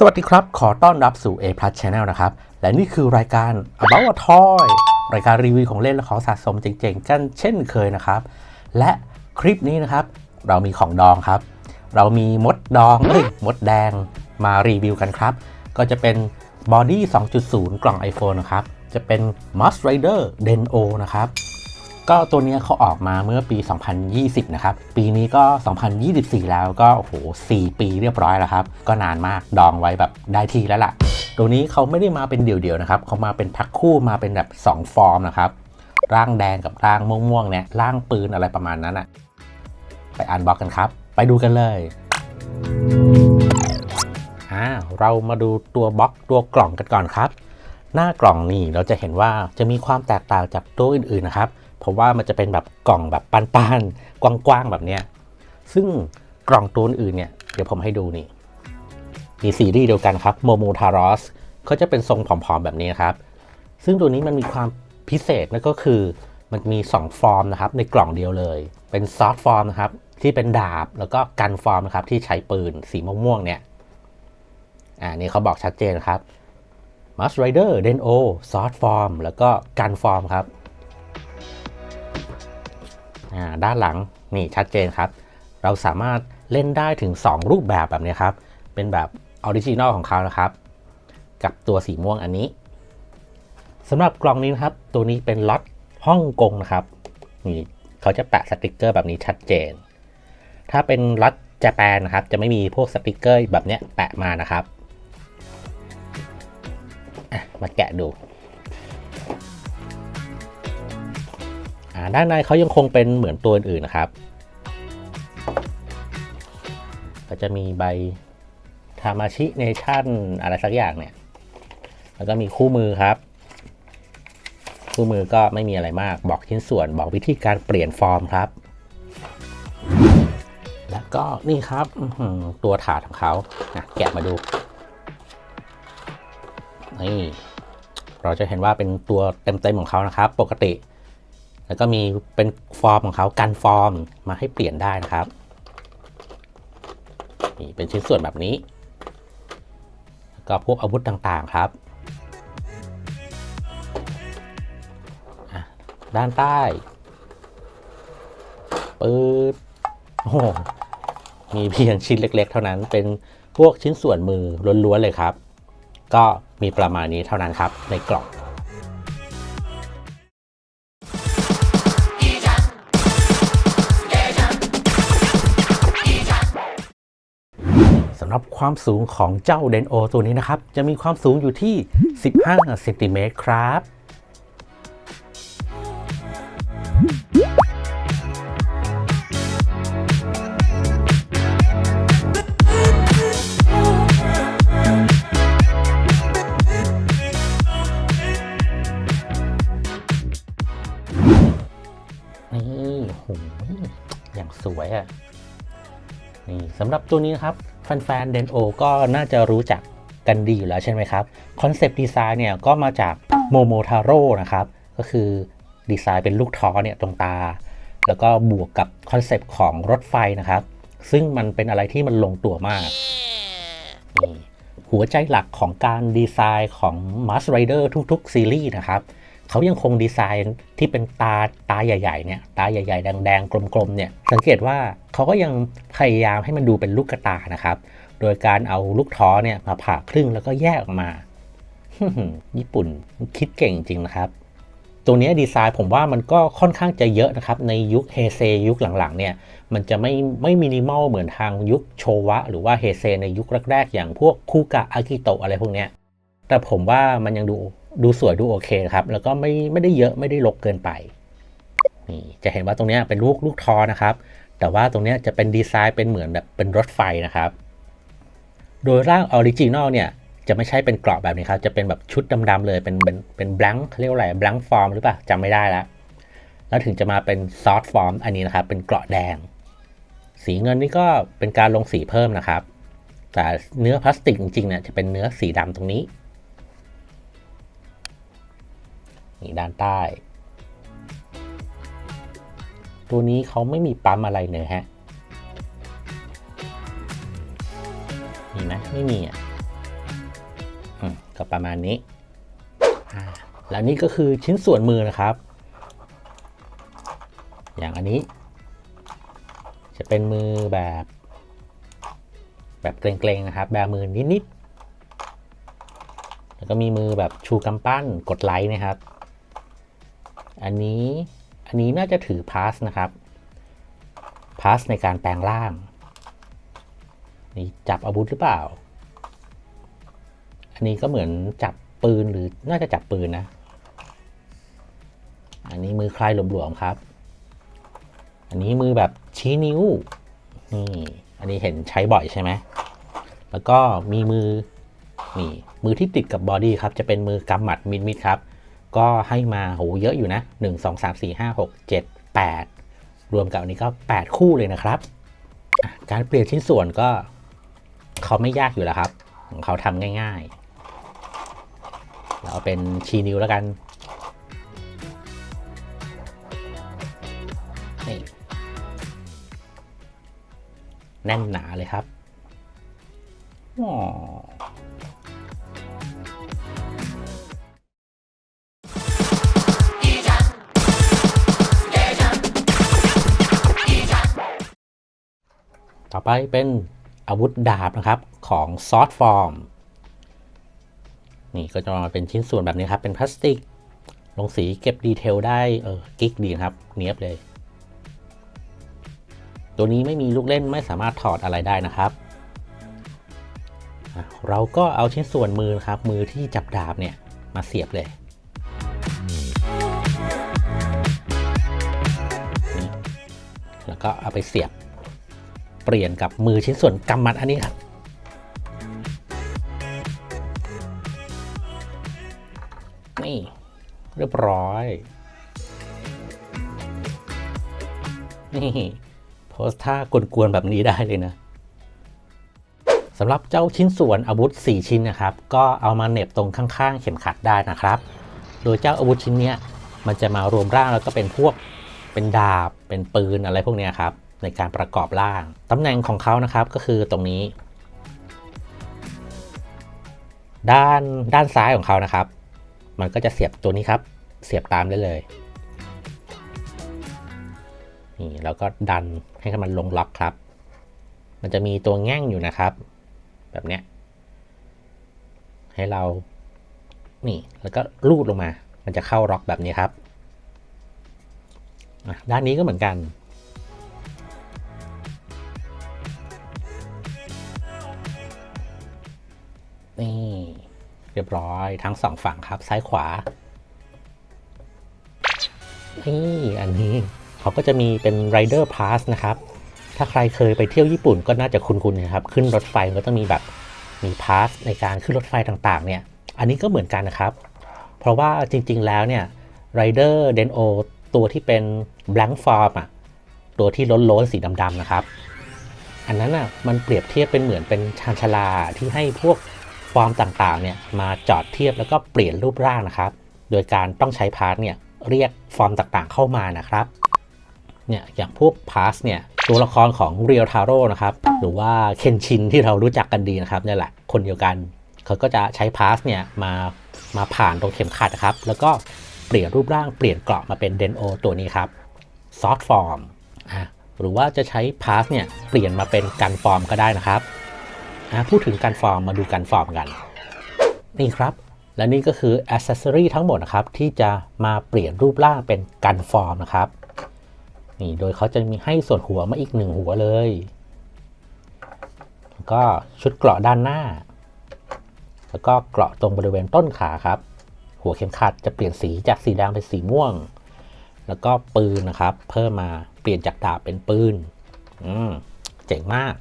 สวัสดีครับ ขอต้อนรับสู่ A Plus Channel นะครับ และนี่คือรายการ About a Toy รายการรีวิวของเล่นและของสะสมเจ๋งๆ กันเช่นเคยนะครับ และคลิปนี้นะครับ เรามีของดองครับ เรามีมดดองเอ้ยมดแดงมารีวิวกันครับ ก็จะเป็น Body 2.0 กล่อง iPhone นะครับ จะเป็น Must Rider Den'o นะครับ ก็ตัวนี้เขาออกมาเมื่อปี 2020 นะครับ ปีนี้ก็ 2024 แล้วก็โอ้โห 4 ปีเรียบร้อยแล้วครับ ก็นานมากดองไว้แบบได้ทีแล้วล่ะ ตัวนี้เขาไม่ได้มาเป็นเดี่ยวๆนะครับเขามาเป็นแพ็คคู่มาเป็นแบบ 2 ฟอร์มนะครับ ร่างแดงกับร่างม่วงๆเนี่ยร่างปืนอะไรประมาณนั้นอะไปอันบ็อกกันครับ ไปดูกันเลยอ่าเรามาดูตัวบล็อกตัวกล่องกันก่อนครับ หน้ากล่องนี่เราจะเห็นว่าจะมีความแตกต่างจากตัวอื่นๆนะครับ เพราะว่ามันจะเป็นแบบกล่องแบบปานๆกว้างๆแบบเนี้ยซึ่งกล่องตัวอื่นเนี่ยเดี๋ยวผมให้ดูนี่มีซีรีส์เดียวกันครับโมโมทารอสเขาจะเป็นทรงผอมๆแบบนี้ครับ ซึ่งตัวนี้มันมีความพิเศษนั่นก็คือมันมี 2 ฟอร์มนะครับในกล่องเดียวเลย เป็นซอฟต์ฟอร์มนะครับที่เป็นดาบแล้วก็กันฟอร์มนะครับที่ใช้ปืนสีม่วงๆเนี่ยอ่านี่เขาบอกชัดเจนครับ Must Rider Den'o Sword Form แล้วก็กันฟอร์มครับ ด้านหลังนี่ชัดเจนครับ เราสามารถเล่นได้ถึง 2 รูปแบบแบบนี้ครับ เป็นแบบออริจินอลของเขานะครับ กับตัวสีม่วงอันนี้สำหรับกล่องนี้นะครับ ตัวนี้เป็นล็อตฮ่องกงนะครับนี่เขาจะแปะสติกเกอร์แบบนี้ชัดเจน ถ้าเป็นล็อตญี่ปุ่นนะครับ จะไม่มีพวกสติกเกอร์แบบเนี้ยแปะมานะครับ มาแกะดู ด้านในเขายังคงเป็นเหมือนตัวอื่นๆนะครับ ก็จะมีใบทามาชิเนชั่นอะไรสักอย่างเนี่ย แล้วก็มีคู่มือครับ คู่มือก็ไม่มีอะไรมาก บอกชิ้นส่วน บอกวิธีการเปลี่ยนฟอร์มครับ แล้วก็นี่ครับตัวถาดของเขาะแกะมาดู นี่ เราจะเห็นว่าเป็นตัวเต็มๆของเขานะครับ ปกติ แล้วก็มีเป็นฟอร์มของเขากันฟอร์มมาให้เปลี่ยนได้นะครับนี่เป็นชิ้นส่วนแบบนี้ แล้วก็พวกอาวุธต่างๆครับ ด้านใต้ปืดโอ้มีเพียงชิ้นเล็ก ๆ เท่านั้น เป็นพวกชิ้นส่วนมือล้วนๆเลยครับ ก็มีประมาณนี้เท่านั้นครับในกล่อง รับความสูงของเจ้าเดนโอตัวนี้นะครับ จะมีความสูงอยู่ที่ 15เซนติเมตรครับนี่โหอย่างสวยอะ่ะนี่สำหรับตัวนี้นะครับ แฟนๆเดนโอก็น่าจะรู้จักกันดีอยู่แล้วใช่ไหมครับคอนเซปต์ดีไซน์เนี่ยก็มาจากโมโมทาโร่นะครับก็คือดีไซน์เป็นลูกท้อเนี่ยตรงตา แล้วก็บวกกับคอนเซปต์ของรถไฟนะครับ ซึ่งมันเป็นอะไรที่มันลงตัวมากนี่หัวใจหลักของการดีไซน์ของ Mars Rider ทุกๆซีรีส์นะครับ เขายังคงดีไซน์ที่เป็นตาตาใหญ่ๆเนี่ยตาใหญ่ๆ แดงๆ กลมๆเนี่ยสังเกตว่าเขาก็ยังพยายามให้มันดูเป็นลูกกระตานะครับ โดยการเอาลูกท้อเนี่ยมาผ่าครึ่งแล้วก็แยกออกมาญี่ปุ่นคิดเก่งจริงนะครับ ตัวนี้ดีไซน์ผมว่ามันก็ค่อนข้างจะเยอะนะครับ ในยุคเฮเซยุคหลังๆเนี่ยมันจะไม่ไม่มินิมอลเหมือนทางยุคโชวะ หรือว่าเฮเซในยุคแรกๆ อย่างพวกคูกะอากิโตะอะไรพวกเนี้ยแต่ผมว่ามันยังดู ดูสวยดูโอเคครับ แล้วก็ไม่ไม่ได้เยอะไม่ได้รกเกินไปนี่จะเห็นว่าตรงเนี้ยเป็นลูกลูกทอนะครับ แต่ว่าตรงเนี้ยจะเป็นดีไซน์เป็นเหมือนแบบเป็นรถไฟนะครับ โดยร่างออริจินอลเนี่ยจะไม่ใช่เป็นกรอบแบบนี้ครับ จะเป็นแบบชุดดำๆเลยเป็นเป็นเป็นบลังเรียกว่าอะไรบลังฟอร์มหรือเปล่าจำไม่ได้แล้วแล้วถึงจะมาเป็นซอฟต์ฟอร์มอันนี้นะครับ เป็นเกราะแดง สีเงินนี่ก็เป็นการลงสีเพิ่มนะครับ แต่เนื้อพลาสติกจริงๆเนี่ยจะเป็นเนื้อสีดำตรงนี้ นี่ด้านใต้ ตัวนี้เขาไม่มีปั๊มอะไรเลยฮะมีไหมไม่มีอะก็ประมาณนี้ แล้วนี่ก็คือชิ้นส่วนมือนะครับ อย่างอันนี้ จะเป็นมือแบบ แบบเกรงๆนะครับ แบบมือนิดๆ แล้วก็มีมือแบบชูกำปั้นกดไลค์นะครับ อันนี้อันนี้น่าจะถือพาสนะครับพาสในการแปลงร่าง นี่จับอาวุธหรือเปล่า อันนี้ก็เหมือนจับปืนหรือน่าจะจับปืนนะ อันนี้มือคลายหลวมๆครับ อันนี้มือแบบชี้นิ้ว นี่ อันนี้เห็นใช้บ่อยใช่ไหม แล้วก็มีมือ นี่ มือที่ติดกับบอดี้ครับ จะเป็นมือกำหมัดมิดมิดครับ ก็ให้มาโหเยอะอยู่นะ 1 2 3 4 5 6 7 8 รวมกับอันนี้ก็ 8 คู่เลยนะครับ การเปลี่ยนชิ้นส่วนก็เขาไม่ยากอยู่แล้วครับ ของเขาทำง่ายๆ เราเป็นชีนิวแล้วกันนี่แน่นหนาเลยครับว้า ต่อไปเป็นอาวุธดาบนะครับของซอ t ฟอร์มนี่ก็จะมาเป็นชิ้นส่วนแบบนี้ครับ เป็นพลาสติก ลงสีเก็บดีเทลได้เออกิ๊กดีนะครับ เนียบเลย ตัวนี้ไม่มีลูกเล่นไม่สามารถถอดอะไรได้นะครับ เราก็เอาชิ้นส่วนมือครับ มือที่จับดาบเนี่ยมาเสียบเลยแล้วก็เอาไปเสียบ เปลี่ยนกับมือชิ้นส่วนกำมัดอันนี้ครับนี่เรียบร้อยนี่โพสท่ากวนๆแบบนี้ได้เลยนะสำหรับเจ้าชิ้นส่วนอาวุธ 4 ชิ้นนะครับ ก็เอามาเน็บตรงข้างๆ เข็มขัดได้นะครับ โดยเจ้าอาวุธชิ้นเนี้ยมันจะมารวมร่างแล้วก็เป็นพวกเป็นดาบเป็นปืนอะไรพวกเนี้ยครับ ในการประกอบร่าง ตำแหน่งของเขานะครับก็คือตรงนี้ ด้านด้านซ้ายของเขานะครับ มันก็จะเสียบตัวนี้ครับ เสียบตามได้เลยนี่แล้วก็ดันให้มันลงล็อกครับ มันจะมีตัวแง่งอยู่นะครับ แบบเนี้ยให้เรานี่แล้วก็ลูดลงมา มันจะเข้าล็อกแบบนี้ครับ ด้านนี้ก็เหมือนกัน นี่ เรียบร้อยทั้งสองฝั่งครับซ้ายขวา นี่อันนี้เขาก็จะมีเป็น Rider Pass นะครับ ถ้าใครเคยไปเที่ยวญี่ปุ่นก็น่าจะคุ้นๆนะครับ ขึ้นรถไฟก็ต้องมีแบบมีพาสในการขึ้นรถไฟต่างๆ เนี่ย อันนี้ก็เหมือนกันนะครับ เพราะว่าจริงๆแล้วเนี่ย Rider Den'o ตัวที่เป็น blank form อะตัวที่ล้นๆสีดำๆนะครับ อันนั้นอะมันเปรียบเทียบเป็นเหมือนเป็นชานชลาที่ให้พวก ฟอร์มต่างๆเนี่ยมาจอดเทียบแล้วก็เปลี่ยนรูปร่างนะครับ โดยการต้องใช้พาสเนี่ยเรียกฟอร์มต่างๆเข้ามานะครับเนี่ยอย่างพวกพาสเนี่ยตัวละครของเรียลทาโร่นะครับหรือว่าเคนชินที่เรารู้จักกันดีนะครับนี่แหละคนเดียวกันเขาก็จะใช้พาสเนี่ยมามาผ่านตรงเข็มขัดนะครับ แล้วก็เปลี่ยนรูปร่างเปลี่ยนเกราะมาเป็นเดนโอตัวนี้ครับซอฟต์ฟอร์มอะหรือว่าจะใช้พาสเนี่ยเปลี่ยนมาเป็นกันฟอร์มก็ได้นะครับ อะพูดถึงกันฟอร์มมาดูกันฟอร์มกัน นี่ครับ และนี่ก็คืออ c เซสซอรีทั้งหมดนะครับ ที่จะมาเปลี่ยนรูปร่างเป็นกันฟอร์มนะครับนี่โดยเขาจะมีให้ส่วนหัวมาอีกหนึ่งหัวเลยแล้วก็ชุดเกราะด้านหน้า แล้วก็เกราะตรงบริเวณต้นขาครับ หัวเข็มขัดจะเปลี่ยนสีจากสีแดงเป็นสีม่วง แล้วก็ปืนนะครับ เพิ่มมาเปลี่ยนจากดาบเป็นปืน อืมเจ๋งมาก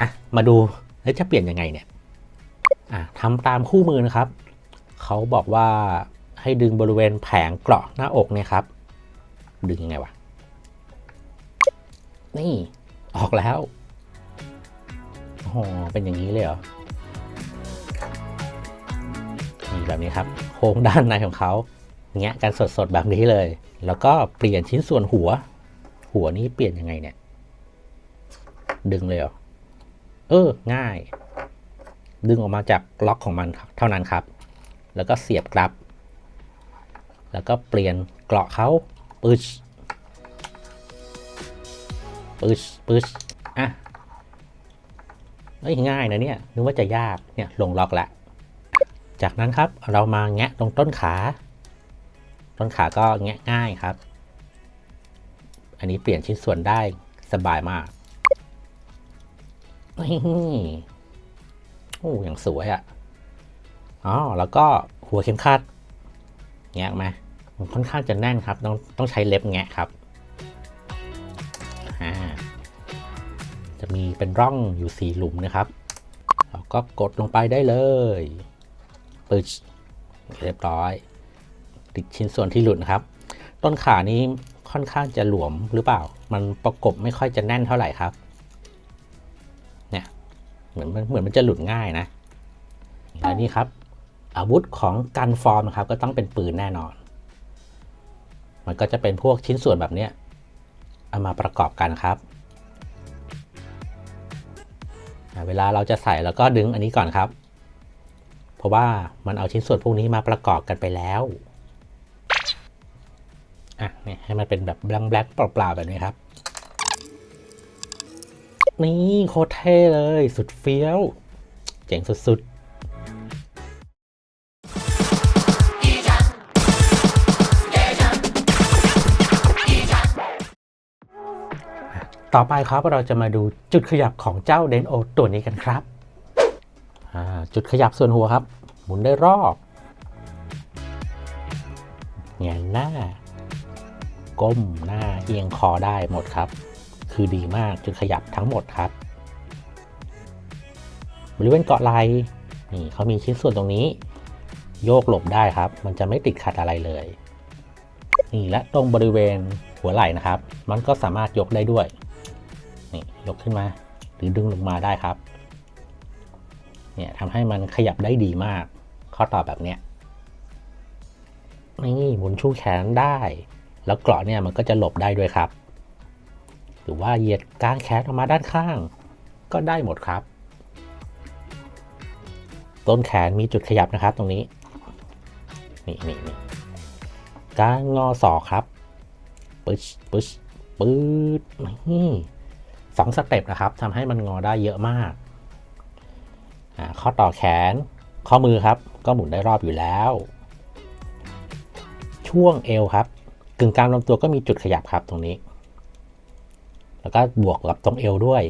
อะมาดูแล้วจะเปลี่ยนยังไงเนี่ยอะทำตามคู่มือนะครับ เขาบอกว่าให้ดึงบริเวณแผงเกราะหน้าอกเนี่ยครับ ดึงยังไงวะ นี่ออกแล้วโอ้โหเป็นอย่างนี้เลยเหรอนี่แบบนี้ครับ โค้งด้านในของเขาเงี้ยกันสดๆแบบนี้เลย แล้วก็เปลี่ยนชิ้นส่วนหัว หัวนี้เปลี่ยนยังไงเนี่ย ดึงเลยเหรอ เออ ง่าย ดึงออกมาจากล็อกของมันเท่านั้นครับ แล้วก็เสียบกลับ แล้วก็เปลี่ยนเกราะเขาปึ๊ชปึ๊ชปึ๊ชอะเอ้ยง่ายนะเนี่ย นึกว่าจะยาก เนี่ยลงล็อกละ จากนั้นครับเรามาแงะตรงต้นขา ต้นขาก็แงะง่ายครับ อันนี้เปลี่ยนชิ้นส่วนได้สบายมาก นี่โอ้อย่างสวยอะ่ะอ๋อแล้วก็หัวเข็มขัดแงะไหมมันค่อนข้างจะแน่นครับ ต้องต้องใช้เล็บแงะครับอ่าจะมีเป็นร่องอยู่สี่หลุมนะครับเราก็กดลงไปได้เลยปึ๊ชเรียบร้อย ติดชิ้นส่วนที่หลุดครับ ต้นขานี้ค่อนข้างจะหลวมหรือเปล่า มันประกบไม่ค่อยจะแน่นเท่าไหร่ครับ เหมือนมันเหมือนมันจะหลุดง่ายนะแล้วนี่ครับ อาวุธของกันฟอร์มนะครับ ก็ต้องเป็นปืนแน่นอน มันก็จะเป็นพวกชิ้นส่วนแบบเนี้ยเอามาประกอบกันครับ เวลาเราจะใส่แล้วก็ดึงอันนี้ก่อนครับ เพราะว่ามันเอาชิ้นส่วนพวกนี้มาประกอบกันไปแล้วอะเนี่ยให้มันเป็นแบบแบล็คๆเปล่าๆแบบนี้ครับ นี่โคตรเท่เลย สุดเฟี้ยว เจ๋งสุดๆ ต่อไปครับเราจะมาดูจุดขยับของเจ้าเดนโอตัวนี้กันครับ จุดขยับส่วนหัวครับ หมุนได้รอบแงนหน้า ก้มหน้าเอียงคอได้หมดครับ คือดีมากจุดขยับทั้งหมดครับ บริเวณเกาะไหลนี่เขามีชิ้นส่วนตรงนี้ โยกหลบได้ครับ มันจะไม่ติดขัดอะไรเลยนี่และตรงบริเวณหัวไหล่นะครับ มันก็สามารถยกได้ด้วยนี่ยกขึ้นมาหรือดึงลงมาได้ครับเนี่ยทำให้มันขยับได้ดีมาก ข้อต่อแบบเนี้ยนี่หมุนชูแขนได้ แล้วเกราะเนี่ยมันก็จะหลบได้ด้วยครับ รือว่าเหยียดกางแขนออกมาด้านข้าง ก็ได้หมดครับ ต้นแขนมีจุดขยับนะครับตรงนี้ นี่นี่นการงอศอกครับปึ๊ชปึ๊ชปึ๊ดนี่สองสเต็ปนะครับทำให้มันงอได้เยอะมาก ข้อต่อแขน ข้อมือครับ ก็หมุนได้รอบอยู่แล้ว ช่วงเอวครับ กึ่งกลางลำตัวก็มีจุดขยับครับตรงนี้ แล้วก็บวกกับตรงเอวด้วย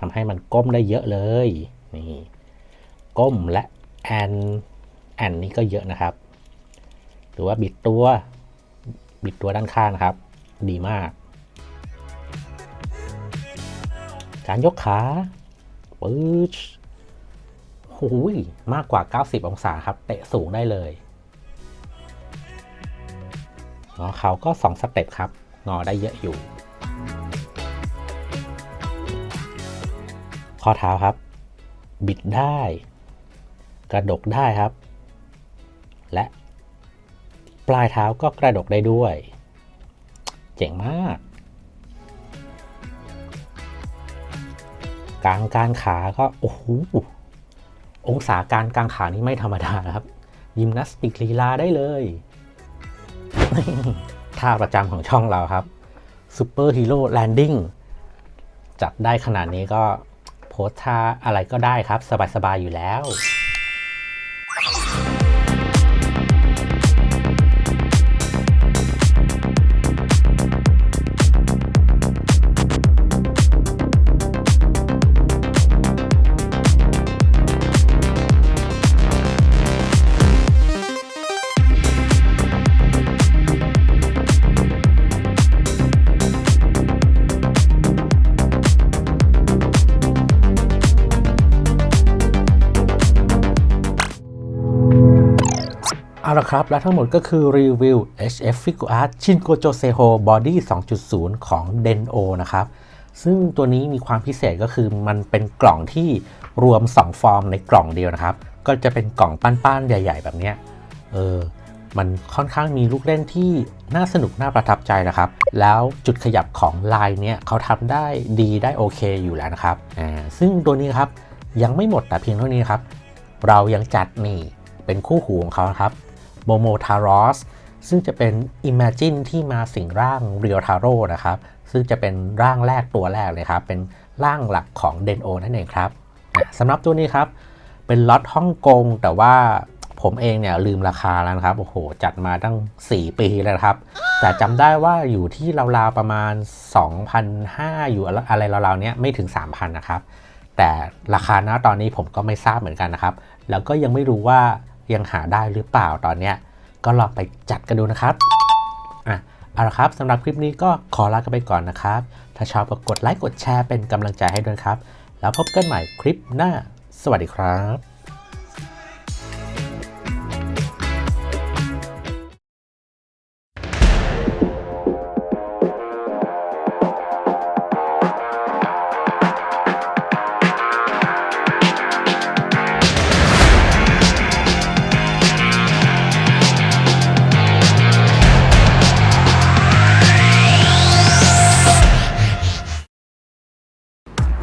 ทำให้มันก้มได้เยอะเลยนี่ก้มและแอนแอนนี้ก็เยอะนะครับ หรือว่าบิดตัวบิดตัวด้านข้างนะครับ ดีมาก การยกขาปึ๊ชหูยมากกว่า 90 องศาครับ เตะสูงได้เลยงอเขาก็ 2 สเต็ปครับ งอได้เยอะอยู่ ข้อเท้าครับ บิดได้ กระดกได้ครับ และปลายเท้าก็กระดกได้ด้วย เจ๋งมากกลางการขาก็โอ้โหองศาการกางขานี่ไม่ธรรมดานะครับ ยิมนาสติกลีลาได้เลยท่าประจำของช่องเราครับซูเปอร์ฮีโร่แลนดิ้งจัดได้ขนาดนี้ก็ โพสท่าอะไรก็ได้ครับ สบายๆอยู่แล้ว ครับ และทั้งหมดก็คือรีวิว HF Figure Art Shinko Joseho Body 2.0 ของ Den'o นะครับ ซึ่งตัวนี้มีความพิเศษก็คือมันเป็นกล่องที่รวม 2 ฟอร์มในกล่องเดียวนะครับ ก็จะเป็นกล่องป้านๆ ใหญ่ ๆ แบบนี้เออมันค่อนข้างมีลูกเล่นที่น่าสนุกน่าประทับใจนะครับ แล้วจุดขยับของลายเนี้ยเขาทำได้ดีได้โอเคอยู่แล้วนะครับอ่าซึ่งตัวนี้ครับยังไม่หมดแต่เพียงเท่านี้ครับ เรายังจัดนี่เป็นคู่หูของเขาครับ โมโมทารอสซึ่งจะเป็น Imagine ที่มาสิงร่างเรียวทาโร่นะครับ ซึ่งจะเป็นร่างแรกตัวแรกเลยครับ เป็นร่างหลักของเดนโอนั่นเองครับสำหรับตัวนี้ครับ เป็นล็อตฮ่องกง แต่ว่าผมเองเนี่ยลืมราคาแล้วนะครับ โอ้โห จัดมาตั้ง 4 ปีแล้วครับ แต่จำได้ว่าอยู่ที่ราวๆประมาณ 2,500 อยู่อะไรราวๆเนี้ยไม่ถึง 3,000 นะครับ แต่ราคาณตอนนี้ผมก็ไม่ทราบเหมือนกันนะครับ แล้วก็ยังไม่รู้ว่า ยังหาได้หรือเปล่าตอนเนี้ยก็ลองไปจัดกันดูนะครับอะเอาละครับสำหรับคลิปนี้ก็ขอลากันไปก่อนนะครับ ถ้าชอบก็กดไลค์กดแชร์เป็นกำลังใจให้ด้วยครับ แล้วพบกันใหม่คลิปหน้า สวัสดีครับ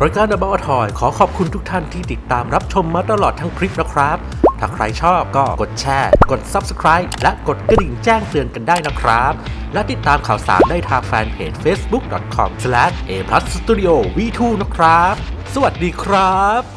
ายการ The b o u t o y ขอขอบคุณทุกท่านที่ติดตามรับชมมาตลอดทั้งคลิปนะครับ ถ้าใครชอบก็กดแชร์ กด Subscribe และกดกระดิ่งแจ้งเตือนกันได้นะครับ และติดตามข่าวสารได้ทางแฟนเพจ facebook.com/a+studio v2 นะครับ สวัสดีครับ